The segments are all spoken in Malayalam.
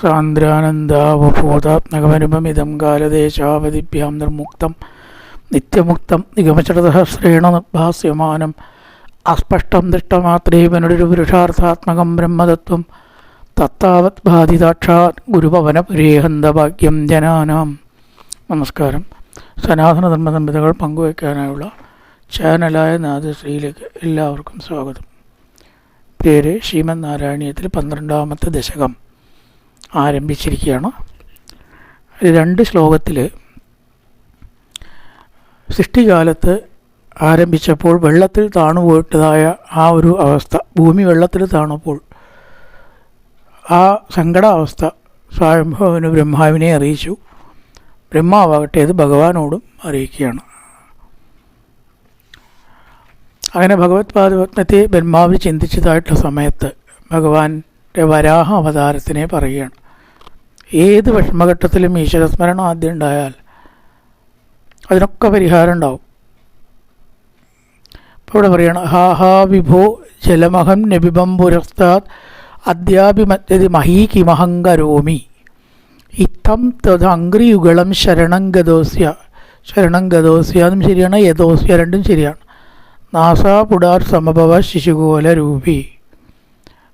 സാന്ദ്രാനന്ദാവബോധാത്മകമനുപമിതം കാലദേശാവധിഭ്യാം നിർമുക്തം. നിത്യമുക്തം നിഗമചരസഹസ്രേണ നിർഭാസ്യമാനം. അസ്പഷ്ടം ദൃഷ്ടമാത്രേ പുരുഷാർത്ഥാത്മകം ബ്രഹ്മതത്വം. തത്താവത് ബാധിതാക്ഷാത് ഗുരുഭവനപുരേഹന്തഭാഗ്യം ജനാനാം. നമസ്കാരം. സനാതനധർമ്മ സംഹിതകൾ പങ്കുവയ്ക്കാനായുള്ള ചാനലായ നാദശ്രീയിലേക്ക് എല്ലാവർക്കും സ്വാഗതം. പേര് ശ്രീമൻ നാരായണീയത്തിൽ പന്ത്രണ്ടാമത്തെ ദശകം. ആരംഭിച്ചിരിക്കുകയാണ്. രണ്ട് ശ്ലോകത്തിൽ സൃഷ്ടികാലത്ത് ആരംഭിച്ചപ്പോൾ വെള്ളത്തിൽ താണുപോയിട്ടതായ ആ ഒരു അവസ്ഥ ഭൂമി വെള്ളത്തിൽ താണപ്പോൾ ആ സങ്കടാവസ്ഥ സ്വയംഭവന് ബ്രഹ്മാവിനെ അറിയിച്ചു. ബ്രഹ്മാവാകട്ടെ അത് ഭഗവാനോടും അറിയിക്കുകയാണ്. അങ്ങനെ ഭഗവത് പാദപത്മത്തെ ബ്രഹ്മാവ് ചിന്തിച്ചതായിട്ടുള്ള സമയത്ത് ഭഗവാന്റെ വരാഹ അവതാരത്തിനെ പറയുകയാണ്. ഏത് വിഷമഘട്ടത്തിലും ഈശ്വരസ്മരണം ആദ്യം ഉണ്ടായാൽ അതിനൊക്കെ പരിഹാരം ഉണ്ടാവും. ഇപ്പോൾ ഇവിടെ പറയണം ഹാ ഹാ വിഭോ ജലമഹം നബിബം പുരസ്താത് അദ്യാഭിമത്യതി മഹീകിമഹങ്കരോമി ഇത്തം തദംഗ്രിയുഗളം ശരണം ഗതോസ്യ ശരണം ഗതോസ്യ എന്നും ശരിയാണ് യഥോസ്യ രണ്ടും ശരിയാണ്. നാസാപുടാർ സമഭവ ശിശുകോല രൂപി.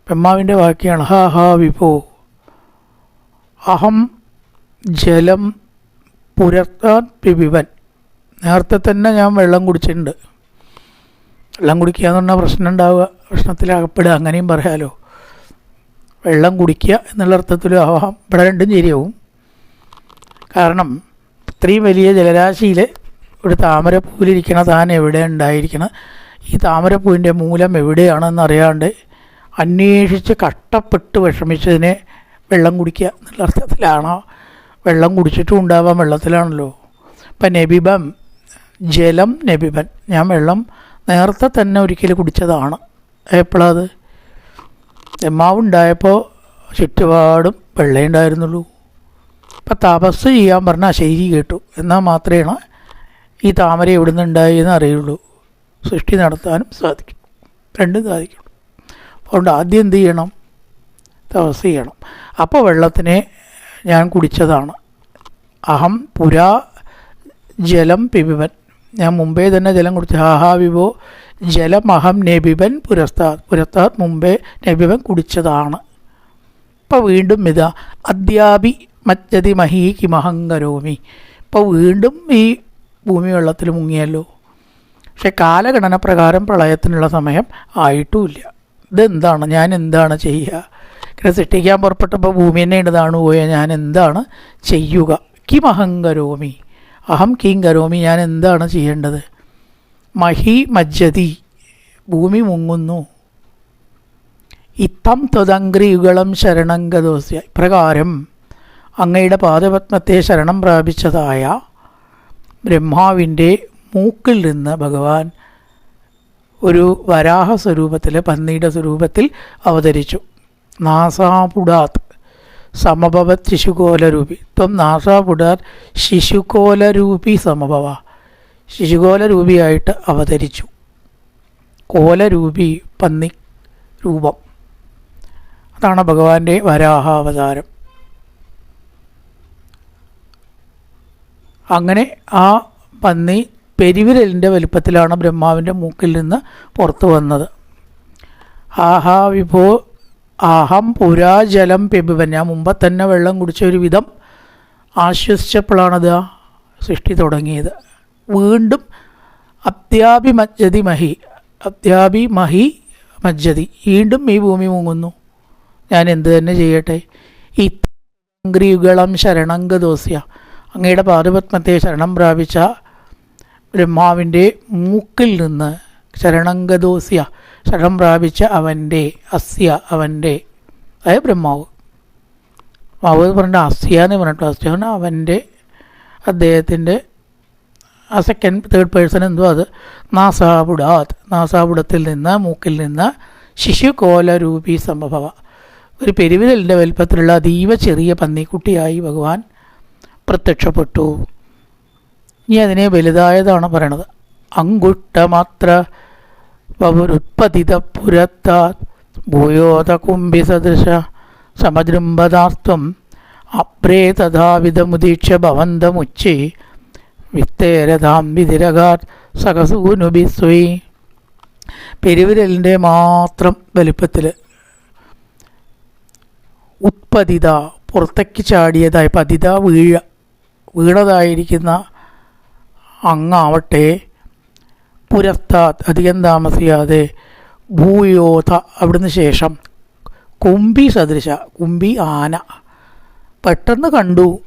ബ്രഹ്മാവിന്റെ വാക്യാണ് ഹ ഹാ വിഭോ. അഹം ജലം പുരത്താൻ പിബിവൻ നേരത്തെ തന്നെ ഞാൻ വെള്ളം കുടിച്ചിട്ടുണ്ട്. വെള്ളം കുടിക്കുക എന്ന് പറഞ്ഞാൽ പ്രശ്നം ഉണ്ടാവുക പ്രശ്നത്തിലകപ്പെടുക അങ്ങനെയും പറയാലോ. വെള്ളം കുടിക്കുക എന്നുള്ള അർത്ഥത്തിൽ ആവാം ഇവിടെ രണ്ടും ശരിയാവും. കാരണം ഇത്രയും വലിയ ജലരാശിയിൽ ഒരു താമരപ്പൂവിലിരിക്കണ താൻ എവിടെ ഉണ്ടായിരിക്കണം? ഈ താമരപ്പൂവിന്റെ മൂലം എവിടെയാണെന്ന് അറിയാണ്ട് അന്വേഷിച്ച് കഷ്ടപ്പെട്ട് വിഷമിച്ചതിനെ വെള്ളം കുടിക്കുക എന്നുള്ള അർത്ഥത്തിലാണോ? വെള്ളം കുടിച്ചിട്ടും ഉണ്ടാവാം വെള്ളത്തിലാണല്ലോ. ഇപ്പം നബിബം ജലം നബിബൻ. ഞാൻ വെള്ളം നേരത്തെ തന്നെ ഒരിക്കൽ കുടിച്ചതാണ്. എപ്പോഴത് എമ്മാവുണ്ടായപ്പോൾ ചുറ്റുപാടും വെള്ളേ ഉണ്ടായിരുന്നുള്ളൂ. ഇപ്പം തപസ് ചെയ്യാൻ പറഞ്ഞാൽ ശരി കേട്ടു. എന്നാൽ മാത്രമേ ഈ താമര എവിടെ നിന്നുണ്ടായി എന്ന് അറിയുള്ളൂ. സൃഷ്ടി നടത്താനും സാധിക്കും. രണ്ടും സാധിക്കും. അതുകൊണ്ട് ആദ്യം എന്ത് ചെയ്യണം? തപസ് ചെയ്യണം. അപ്പോൾ വെള്ളത്തിനെ ഞാൻ കുടിച്ചതാണ്. അഹം പുരാ ജലം പിബിബൻ. ഞാൻ മുമ്പേ തന്നെ ജലം കുടിച്ചു ഹാഹാ വിഭോ അഹം നബിബൻ പുരസ്താത് പുരസ്താത് മുമ്പേ നബിബൻ കുടിച്ചതാണ്. ഇപ്പോൾ വീണ്ടും ഇതാ അദ്യാപി മജ്ജതി മഹീകി കിമഹങ്കരോമി ഇപ്പോൾ വീണ്ടും ഈ ഭൂമി വെള്ളത്തിൽ മുങ്ങിയല്ലോ. പക്ഷെ കാലഗണന പ്രകാരം പ്രളയത്തിനുള്ള സമയം ആയിട്ടുമില്ല ഇതെന്താണ്? ഞാൻ എന്താണ് ചെയ്യുക? ഇങ്ങനെ സൃഷ്ടിക്കാൻ പുറപ്പെട്ടപ്പോൾ ഭൂമി തന്നെ ഇടതാണ് പോയ ഞാൻ എന്താണ് ചെയ്യുക കിമഹങ്കരോമി അഹം കിം കരോമി. ഞാൻ എന്താണ് ചെയ്യേണ്ടത്? മഹി മജ്ജതി. ഭൂമി മുങ്ങുന്നു. ഇത്തം ത്വതങ്ക്രിയുഗളം ശരണം ഗതോസ്യ. ഇപ്രകാരം അങ്ങയുടെ പാദപത്മത്തെ ശരണം പ്രാപിച്ചതായ ബ്രഹ്മാവിന്റെ മൂക്കിൽ നിന്ന് ഭഗവാൻ ഒരു വരാഹ സ്വരൂപത്തിൽ പന്നിയുടെ സ്വരൂപത്തിൽ അവതരിച്ചു. നാസാപുടാത് സമഭവത് ശിശുകോലരൂപി. ത്വം നാസാപുടാത് ശിശുകോലരൂപി സമഭവ. ശിശുകോലരൂപിയായിട്ട് അവതരിച്ചു. കോലരൂപി പന്നി രൂപം. അതാണ് ഭഗവാന്റെ വരാഹാവതാരം. അങ്ങനെ ആ പന്നി പെരുവിരലിന്റെ വലിപ്പത്തിലാണ് ബ്രഹ്മാവിന്റെ മൂക്കിൽ നിന്ന് പുറത്തു വന്നത്. ആഹാ വിഭോ അഹം പുരാജലം പെബിവൻ. ഞാൻ മുമ്പ് തന്നെ വെള്ളം കുടിച്ച ഒരു വിധം ആശ്വസിച്ചപ്പോഴാണത് സൃഷ്ടി തുടങ്ങിയത്. വീണ്ടും അത്യാപി മജ്ജതി മഹി അത്യാപി മഹി മജ്ജതി. വീണ്ടും ഈ ഭൂമി മുങ്ങുന്നു. ഞാൻ എന്ത് തന്നെ ചെയ്യട്ടെ? ഇത്രിയുഗളം ശരണംഗദോസ്യ. അങ്ങയുടെ പാദപത്മത്തെ ശരണം പ്രാപിച്ച ബ്രഹ്മാവിന്റെ മൂക്കിൽ നിന്ന് ശരണംഗദോസ്യ ശരണം പ്രാപിച്ച അവന്റെ അസ്യ അവന്റെ അതായത് ബ്രഹ്മാവ്. മാവ് പറഞ്ഞ അസ്യ എന്ന് പറഞ്ഞിട്ട് അസ്യ അവന്റെ അദ്ദേഹത്തിന്റെ ആ സെക്കൻഡ് തേർഡ് പേഴ്സൺ എന്തോ അത്? നാസാപുടാത് നാസാപുടത്തിൽ നിന്ന് മൂക്കിൽ നിന്ന് ശിശുകോലരൂപി സംഭവ. ഒരു പെരുവിരലിന്റെ വലിപ്പത്തിലുള്ള അതീവ ചെറിയ പന്നിക്കുട്ടിയായി ഭഗവാൻ പ്രത്യക്ഷപ്പെട്ടു. ഇനി അതിനെ വലുതായതാണ് പറയണത്. അങ്കുഷ്ടമാത്ര വപുരുത്പതിത പുരത്താ ഭൂയോത കുംഭിസദൃശ സമജൃംഭതാസ്ത്വം അപ്രേ തഥാവിധമുദീക്ഷ ഭവന്തമുച്ചി വിത്തേരതാം വിതിരകാർ സഹസൂനുബി സഹസൂനുബിസ്വൈ പെരുവിരലിന്റെ മാത്രം വലിപ്പത്തിൽ ഉത്പതിത പുറത്തേക്ക് ചാടിയതായി പതിത വീഴ വീണതായിരിക്കുന്ന അങ്ങാവട്ടെ. പുരസ്താത് അധികം താമസിയാതെ. ഭൂയോധ അവിടുന്ന് ശേഷം കുമ്പി സദൃശ കുമ്പി ആന. പെട്ടെന്ന് കണ്ടു.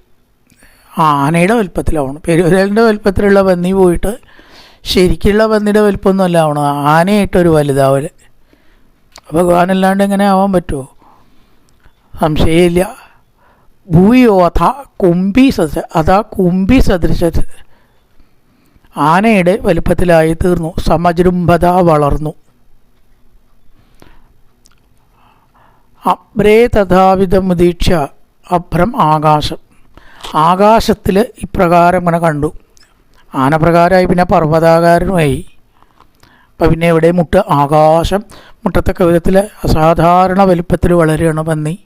ആനയുടെ വലിപ്പത്തിലാവണം. പെരുവിരലിന്റെ വലിപ്പത്തിലുള്ള പന്നി പോയിട്ട് ശരിക്കുള്ള പന്നിയുടെ വലിപ്പമൊന്നുമല്ല ആവണം ആനയായിട്ടൊരു വലുതാവൽ ഭഗവാനല്ലാണ്ട് എങ്ങനെ ആവാൻ പറ്റുമോ സംശയമില്ല. ഭൂയോധ കുമ്പി സദൃശ അതാ കുമ്പി സദൃശ ആനയുടെ വലിപ്പത്തിലായി തീർന്നു. സമജൃംഭത വളർന്നു. അബ്രേ തഥാവിധമുദീക്ഷ അഭ്രം ആകാശം. ആകാശത്തിൽ ഇപ്രകാരം ഇങ്ങനെ കണ്ടു. ആനപ്രകാരമായി പിന്നെ പർവതാകാരനുമായി. അപ്പം പിന്നെ ഇവിടെ മുട്ട ആകാശം. മുട്ടത്തക്ക വിധത്തിൽ അസാധാരണ വലിപ്പത്തിൽ വളരുകയാണ് പന്നി.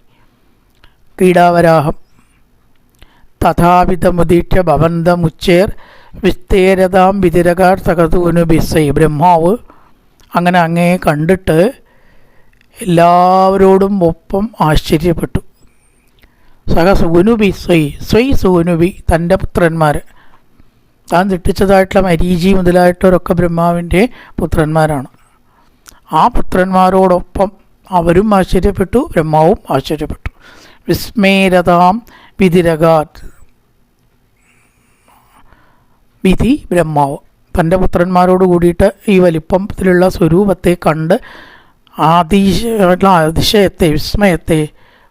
ക്രീഡാവരാഹം. തഥാവിധമുദീക്ഷ ഭവന്തമുച്ചേർ. വിസ്തേരതാം വിതിരകാർ സകതൂനു ബിസൈ ബ്രഹ്മാവ്. അങ്ങനെ അങ്ങേ കണ്ടിട്ട് എല്ലാവരോടും ഒപ്പം ആശ്ചര്യപ്പെട്ടു. സഹ സൂനുബി സ്വൈ സ്വൈ സൂനുബി തന്റെ പുത്രന്മാർ താൻ തിട്ടിച്ചതായിട്ടുള്ള മരീചി മുതലായിട്ടവരൊക്കെ ബ്രഹ്മാവിന്റെ പുത്രന്മാരാണ്. ആ പുത്രന്മാരോടൊപ്പം അവരും ആശ്ചര്യപ്പെട്ടു ബ്രഹ്മാവും ആശ്ചര്യപ്പെട്ടു. വിസ്മേരതാം വിതിരകാത് വിധി ബ്രഹ്മാവ്. തന്റെ പുത്രന്മാരോട് കൂടിയിട്ട് ഈ വലിപ്പത്തിലുള്ള സ്വരൂപത്തെ കണ്ട് ആതിശ അതിശയത്തെ വിസ്മയത്തെ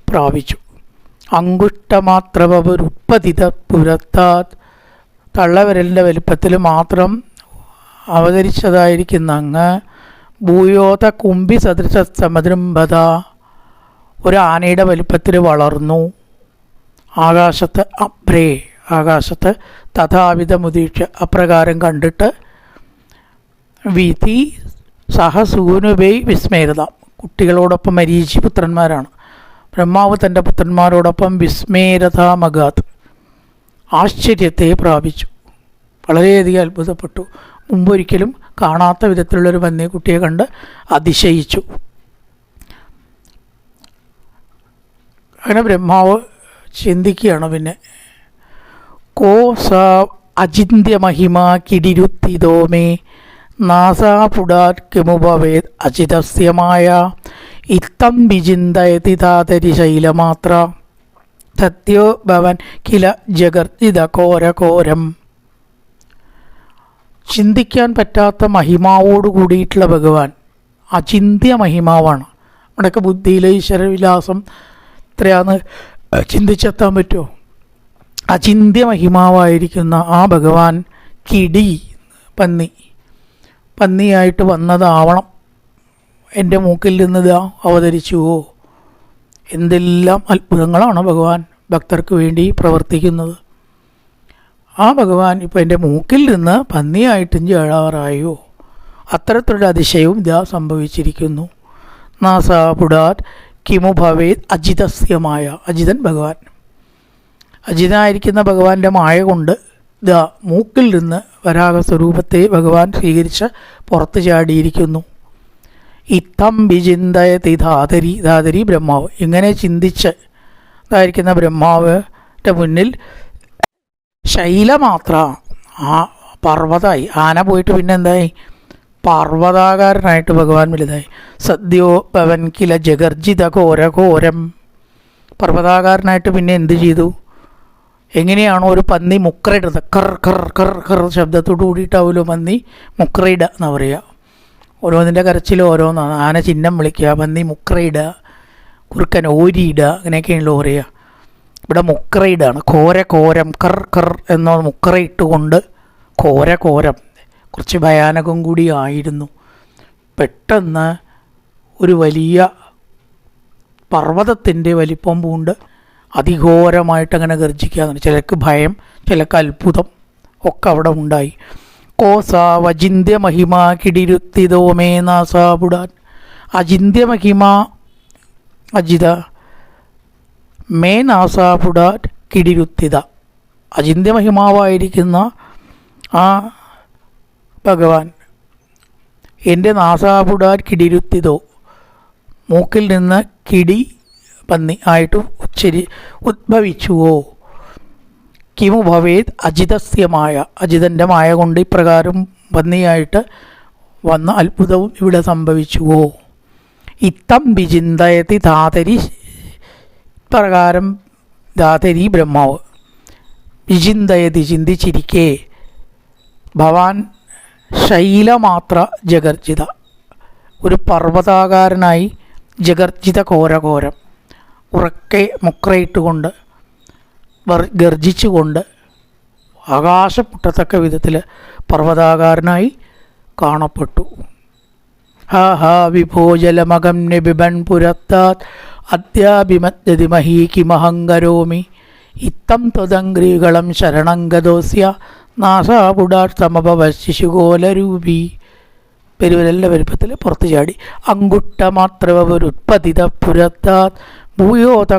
പ്രാപിച്ചു. അങ്കുഷ്ടമാത്രവരുപ്പതിത പുരത്താത് തള്ളവിരലിന്റെ വലിപ്പത്തിൽ മാത്രം അവതരിച്ചതായിരിക്കുന്ന അങ്ങ് ഭൂയോത കുമ്പി സദൃശ സമദ്രംഭത ഒരു ആനയുടെ വലിപ്പത്തിൽ വളർന്നു. ആകാശത്ത് അപ്രേ ആകാശത്ത് തഥാവിധമുദീക്ഷ അപ്രകാരം കണ്ടിട്ട് വിധി സഹസൂനുബൈ വിസ്മേരത. കുട്ടികളോടൊപ്പം മരീചി പുത്രന്മാരാണ്. ബ്രഹ്മാവ് തന്റെ പുത്രന്മാരോടൊപ്പം വിസ്മേരത മഗാത് ആശ്ചര്യത്തെ പ്രാപിച്ചു. വളരെയധികം അത്ഭുതപ്പെട്ടു. മുമ്പൊരിക്കലും കാണാത്ത വിധത്തിലുള്ളൊരു കുട്ടിയെ കണ്ട് അതിശയിച്ചു. അങ്ങനെ ബ്രഹ്മാവ് ചിന്തിക്കുകയാണ് പിന്നെ കോ സ അചിന്യമഹിമ കിടിരുത്തിതോമേ കിമുഭവേത് അചിതസ്യമായ. ഇത്തം വിചിന്തയതി ശൈലമാത്ര. തത്യോ ഭവൻ കില ജഗർജിത ഘോരഘോരം. ചിന്തിക്കാൻ പറ്റാത്ത മഹിമാവോട് കൂടിയിട്ടുള്ള ഭഗവാൻ അചിന്ത്യ മഹിമാവാണ് നമ്മുടെയൊക്കെ ബുദ്ധിയിലെ ഈശ്വരവിലാസം ഇത്രയാന്ന് ചിന്തിച്ചെത്താൻ പറ്റുമോ? അചിന്ത്യ മഹിമാവായിരിക്കുന്ന ആ ഭഗവാൻ കിടി പന്നി. പന്നിയായിട്ട് വന്നതാവണം. എന്റെ മൂക്കിൽ നിന്ന് ഇതാ അവതരിച്ചുവോ എന്തെല്ലാം അത്ഭുതങ്ങളാണ് ഭഗവാൻ ഭക്തർക്ക് വേണ്ടി പ്രവർത്തിക്കുന്നത്. ആ ഭഗവാൻ ഇപ്പോൾ എന്റെ മൂക്കിൽ നിന്ന് പന്നിയായിട്ടും ചേഴാറായോ അത്തരത്തിലുള്ള അതിശയവും ഇതാ സംഭവിച്ചിരിക്കുന്നു. നാസാപുടാത് കിമു അജിതസ്യമായ അജിതൻ ഭഗവാൻ. അജിതനായിരിക്കുന്ന ഭഗവാന്റെ മായ കൊണ്ട് ഇതാ മൂക്കിൽ നിന്ന് വരാഹ സ്വരൂപത്തെ ഭഗവാൻ സ്വീകരിച്ച് പുറത്തു ചാടിയിരിക്കുന്നു. ഇത്തം വിചിന്തയതി ധാതരി ധാതരി ബ്രഹ്മാവ്. ഇങ്ങനെ ചിന്തിച്ച് ഇതായിരിക്കുന്ന ബ്രഹ്മാവിന്റെ മുന്നിൽ ശൈലമാത്ര ആ പർവതായി. ആന പോയിട്ട് പിന്നെ എന്തായി? പർവതാകാരനായിട്ട് ഭഗവാൻ വലുതായി. സദ്യോ പവൻ കില ജഗർജിത ഘോരഘോരം പർവതാകാരനായിട്ട് പിന്നെ എന്ത് ചെയ്തു? എങ്ങനെയാണോ ഒരു പന്നി മുക്രയിടുന്നത് കർ കർ കർ കർ ശബ്ദത്തോട് കൂടിയിട്ടാവുമല്ലോ പന്നി? മുക്രയിടുക എന്ന് പറയുക. ഓരോന്നിന്റെ കരച്ചിൽ ഓരോന്നാണ്. ആന ചിഹ്നം വിളിക്കുക പന്നി മുക്രയിടുക കുറുക്കൻ ഓരിയിടുക അങ്ങനെയൊക്കെയാണല്ലോ പറയുക. ഇവിടെ മുക്രയിടാണ് കോര കോരം കർ കർ എന്ന മുക്രയിട്ടുകൊണ്ട് കോര കോരം. കുറച്ച് ഭയാനകം കൂടി ആയിരുന്നു. പെട്ടെന്ന് ഒരു വലിയ പർവതത്തിന്റെ വലിപ്പം പൂണ്ട്. അതിഘോരമായിട്ട് അങ്ങനെ ഗർജിക്കുക. ചിലർക്ക് ഭയം ചിലക്ക് അത്ഭുതം ഒക്കെ അവിടെ ഉണ്ടായി. കോസാവചിന്യ മഹിമ കിടിരുത്തിതോ ദോമേ നാസാപുടാൻ. അചിന്യ മഹിമ അജിത മേ നാസാപുടാൻ കിടിരുത്തിത. അചിന്യമഹിമാവായിരിക്കുന്ന ആ ഭഗവാൻ എന്റെ നാസാപുടാൻ കിടിരുത്തിതോ. മൂക്കിൽ നിന്ന് കിടി പന്നി ആയിട്ട് ഉച്ചരി ഉദ്ഭവിച്ചുവോ? കിമു ഭവേത് അജിതസ്യമായ അജിതന്റെ മായ കൊണ്ട് ഇപ്രകാരം പന്നിയായിട്ട് വന്ന അത്ഭുതവും ഇവിടെ സംഭവിച്ചുവോ? ഇത്തം വിചിന്തയതി ധാതരി പ്രകാരം ധാതരി ബ്രഹ്മാവ്. വിചിന്തയതി ചിന്തിച്ചിരിക്കെ. ഭവാൻ ശൈലമാത്ര ജഗർജിത. ഒരു പർവതാകാരനായി ജഗർജിത ഘോരഘോരം. ഉറക്കെ മുക്രയിട്ടുകൊണ്ട് ഗർജിച്ചുകൊണ്ട് ആകാശം മുട്ടത്തക്ക വിധത്തിൽ പർവതാകാരനായി കാണപ്പെട്ടു. ഹാ ഹാ വിഭോജലമകം നിബിബൻ പുരത്താത് അദ്യാഭിമദ്യതി മഹീകിമഹങ്കരോമി ഇത്തം ത്വതംഗ്രീകളം ശരണം ഗതോസ്യ നാസാപുടാത്തമഭവ ശിശുകോലരൂപി പെരുവരല്ല വലുപ്പത്തിൽ പുറത്തു ചാടി. അങ്കുട്ടമാത്രവരുത്പതിത പുരത്താത് ഭൂയോത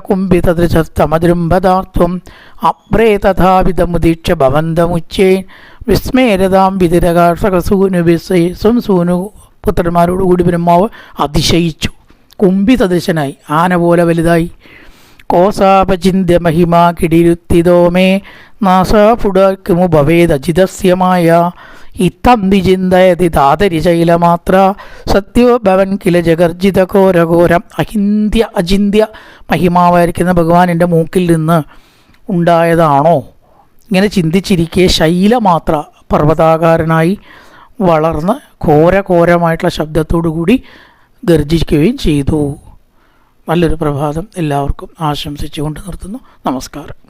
അപ്രേ തഥാവിധമുദീക്ഷ ഭവന്തമുച്ചേ. വിസ്മേരതാം വിതിരകാർഷകസൂനു വിസ്വം സൂനു പുത്രന്മാരോടുകൂടി ബ്രഹ്മാവ് അതിശയിച്ചു. കുംഭിതദൃശനായി. ആന പോലെ വലുതായി. കോസാപചിന്യ മഹിമാ കിടിരുത്തിതോമേ മേ നാസാപുടക്കുമു ഭവേദജിതസ്യമായ ഇത്തം ചിന്തയതി താതരി ശൈലമാത്ര സത്യോ ഭവൻ കില ജഗർജിത ഘോരഘോരം. അഹിന്ത്യ അചിന്ത്യ മഹിമാവായിരിക്കുന്ന ഭഗവാനിന്റെ മൂക്കിൽ നിന്ന് ഉണ്ടായതാണോ? ഇങ്ങനെ ചിന്തിച്ചിരിക്കെ ശൈലമാത്ര പർവതാകാരനായി വളർന്ന് ഘോരഘോരമായിട്ടുള്ള ശബ്ദത്തോടു കൂടി ഗർജിക്കുകയും ചെയ്തു. നല്ലൊരു പ്രഭാതം എല്ലാവർക്കും ആശംസിച്ചുകൊണ്ട് നിർത്തുന്നു. നമസ്കാരം.